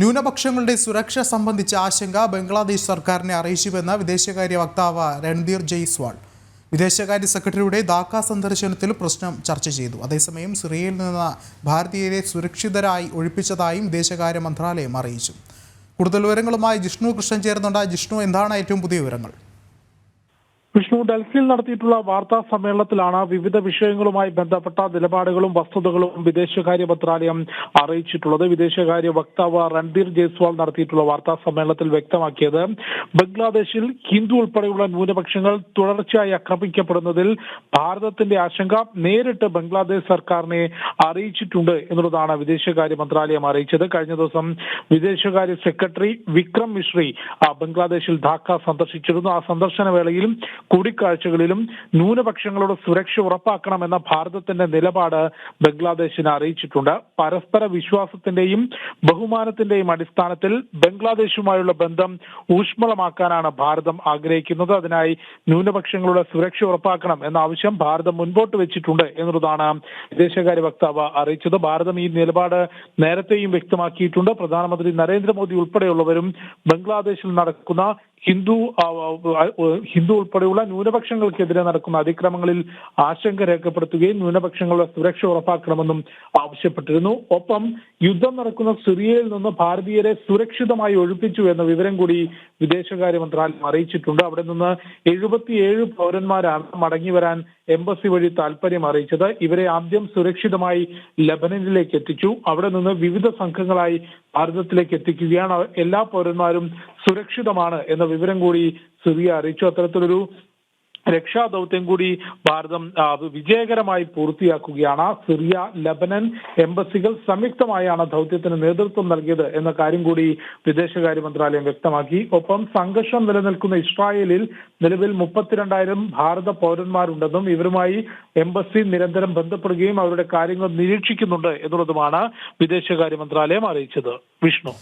ന്യൂനപക്ഷങ്ങളുടെ സുരക്ഷ സംബന്ധിച്ച ആശങ്ക ബംഗ്ലാദേശ് സർക്കാരിനെ അറിയിച്ചുവെന്ന് വിദേശകാര്യ വക്താവ് രൺധീർ ജയ്സ്വാൾ. വിദേശകാര്യ സെക്രട്ടറിയുടെ ധാക്ക സന്ദർശനത്തിൽ പ്രശ്നം ചർച്ച ചെയ്തു. അതേസമയം സിറിയയിൽ നിന്ന് ഭാരതീയരെ സുരക്ഷിതരായി ഒഴിപ്പിച്ചതായും വിദേശകാര്യ മന്ത്രാലയം അറിയിച്ചു. കൂടുതൽ വിവരങ്ങളുമായി ജിഷ്ണു കൃഷ്ണൻ ചേർന്നുണ്ട് ജിഷ്ണു എന്താണ് ഏറ്റവും പുതിയ വിവരങ്ങൾ? വിഷ്ണു ഡൽഹിയിൽ നടത്തിയിട്ടുള്ള വാർത്താ സമ്മേളനത്തിലാണ് വിവിധ വിഷയങ്ങളുമായി ബന്ധപ്പെട്ട നിലപാടുകളും വസ്തുതകളും വിദേശകാര്യ മന്ത്രാലയം അറിയിച്ചിട്ടുള്ളത്. വിദേശകാര്യ വക്താവ് രൺധീർ ജയ്സ്വാൾ നടത്തിയിട്ടുള്ള വാർത്താ സമ്മേളനത്തിൽ വ്യക്തമാക്കിയത് ബംഗ്ലാദേശിൽ ഹിന്ദു ഉൾപ്പെടെയുള്ള ന്യൂനപക്ഷങ്ങൾ തുടർച്ചയായി ആക്രമിക്കപ്പെടുന്നതിൽ ഭാരതത്തിന്റെ ആശങ്ക നേരിട്ട് ബംഗ്ലാദേശ് സർക്കാരിനെ അറിയിച്ചിട്ടുണ്ട് എന്നുള്ളതാണ് വിദേശകാര്യ മന്ത്രാലയം അറിയിച്ചത്. കഴിഞ്ഞ ദിവസം വിദേശകാര്യ സെക്രട്ടറി വിക്രം മിശ്രി ബംഗ്ലാദേശിൽ ധാക്ക സന്ദർശിച്ചിരുന്നു. ആ സന്ദർശന വേളയിലും കൂടിക്കാഴ്ചകളിലും ന്യൂനപക്ഷങ്ങളുടെ സുരക്ഷ ഉറപ്പാക്കണമെന്ന ഭാരതത്തിന്റെ നിലപാട് ബംഗ്ലാദേശിനെ അറിയിച്ചിട്ടുണ്ട്. പരസ്പര വിശ്വാസത്തിന്റെയും ബഹുമാനത്തിന്റെയും അടിസ്ഥാനത്തിൽ ബംഗ്ലാദേശുമായുള്ള ബന്ധം ഊഷ്മളമാക്കാനാണ് ഭാരതം ആഗ്രഹിക്കുന്നത്. അതിനായി ന്യൂനപക്ഷങ്ങളുടെ സുരക്ഷ ഉറപ്പാക്കണം എന്ന ആവശ്യം ഭാരതം മുൻപോട്ട് വെച്ചിട്ടുണ്ട് എന്നുള്ളതാണ് വിദേശകാര്യ വക്താവ് അറിയിച്ചത്. ഭാരതം ഈ നിലപാട് നേരത്തെയും വ്യക്തമാക്കിയിട്ടുണ്ട്. പ്രധാനമന്ത്രി നരേന്ദ്രമോദി ഉൾപ്പെടെയുള്ളവരും ബംഗ്ലാദേശിൽ നടക്കുന്ന ഹിന്ദു ഹിന്ദു ഉൾപ്പെടെയുള്ള ന്യൂനപക്ഷങ്ങൾക്കെതിരെ നടക്കുന്ന അതിക്രമങ്ങളിൽ ആശങ്ക രേഖപ്പെടുത്തുകയും ന്യൂനപക്ഷങ്ങളുടെ സുരക്ഷ ഉറപ്പാക്കണമെന്നും ആവശ്യപ്പെട്ടിരുന്നു. ഒപ്പം യുദ്ധം നടക്കുന്ന സിറിയയിൽ നിന്ന് ഭാരതീയരെ സുരക്ഷിതമായി ഒഴിപ്പിച്ചു എന്ന വിവരം കൂടി വിദേശകാര്യ മന്ത്രാലയം അറിയിച്ചിട്ടുണ്ട്. അവിടെ നിന്ന് എഴുപത്തിയേഴ് പൗരന്മാരാണ് മടങ്ങി വരാൻ എംബസി വഴി താല്പര്യം അറിയിച്ചത്. ഇവരെ ആദ്യം സുരക്ഷിതമായി ലബനനിലേക്ക് എത്തിച്ചു. അവിടെ നിന്ന് വിവിധ സംഘങ്ങളായി ഭാരതത്തിലേക്ക് എത്തിക്കുകയാണ്. എല്ലാ പൗരന്മാരും സുരക്ഷിതമാണ് എന്ന വിവരം കൂടി സിറിയ അറിയിച്ചു. അത്തരത്തിലൊരു രക്ഷാദൗത്യം കൂടി ഭാരതം വിജയകരമായി പൂർത്തിയാക്കുകയാണ്. സിറിയ ലബനൻ എംബസികൾ സംയുക്തമായാണ് ദൗത്യത്തിന് നേതൃത്വം നൽകിയത് എന്ന കാര്യം കൂടി വിദേശകാര്യ മന്ത്രാലയം വ്യക്തമാക്കി. ഒപ്പം സംഘർഷം നിലനിൽക്കുന്ന ഇസ്രായേലിൽ നിലവിൽ മുപ്പത്തിരണ്ടായിരം ഭാരത പൗരന്മാരുണ്ടെന്നും ഇവരുമായി എംബസി നിരന്തരം ബന്ധപ്പെടുകയും അവരുടെ കാര്യങ്ങൾ നിരീക്ഷിക്കുന്നുണ്ട് എന്നുള്ളതുമാണ് വിദേശകാര്യ മന്ത്രാലയം അറിയിച്ചത്. വിഷ്ണു.